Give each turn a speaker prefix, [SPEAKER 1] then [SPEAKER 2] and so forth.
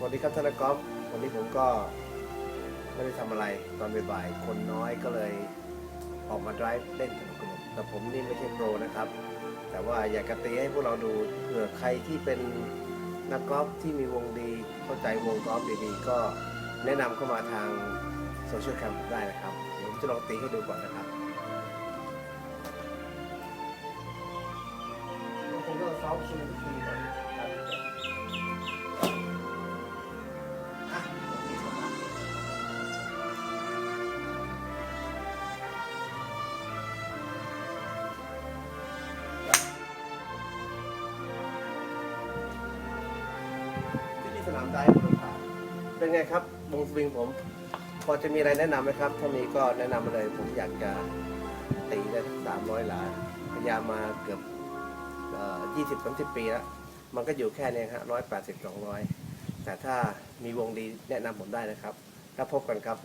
[SPEAKER 1] สวัสดีครับท่านกอล์ฟวันนี้ผมก็ไม่ได้ทำอะไรตอนบ่ายๆคนน้อยก็เลยออกมาไดรฟ์เล่นสนุกสนุกแต่ผมนี่ไม่ใช่โปรนะครับ แต่ว่าอยากจะตีให้พวกเราดูเผื่อใครที่เป็นนักกอล์ฟที่มีวงดีเข้าใจวงกอล์ฟดีๆก็แนะนำเข้ามาทางโซเชียลแคมป์ได้นะครับ เดี๋ยวผมจะลองตีให้ดูก่อนนะครับผมก็ซ้อมชิมทีก่อน สนามได้ผมผ่านเป็นไงครับวงสวิงผม พอจะมีอะไรแนะนำไหมครับ ถ้ามีก็แนะนำมาเลย ผมอยากจะตีได้สามร้อยหลาพยายามมาเกือบยี่สิบสามสิบปีแล้ว มันก็อยู่แค่เนี้ครับร้อยแปดสิบสองร้อยแต่ถ้ามีวงดีแนะนำผมได้นะครับ แล้วพบกันครับ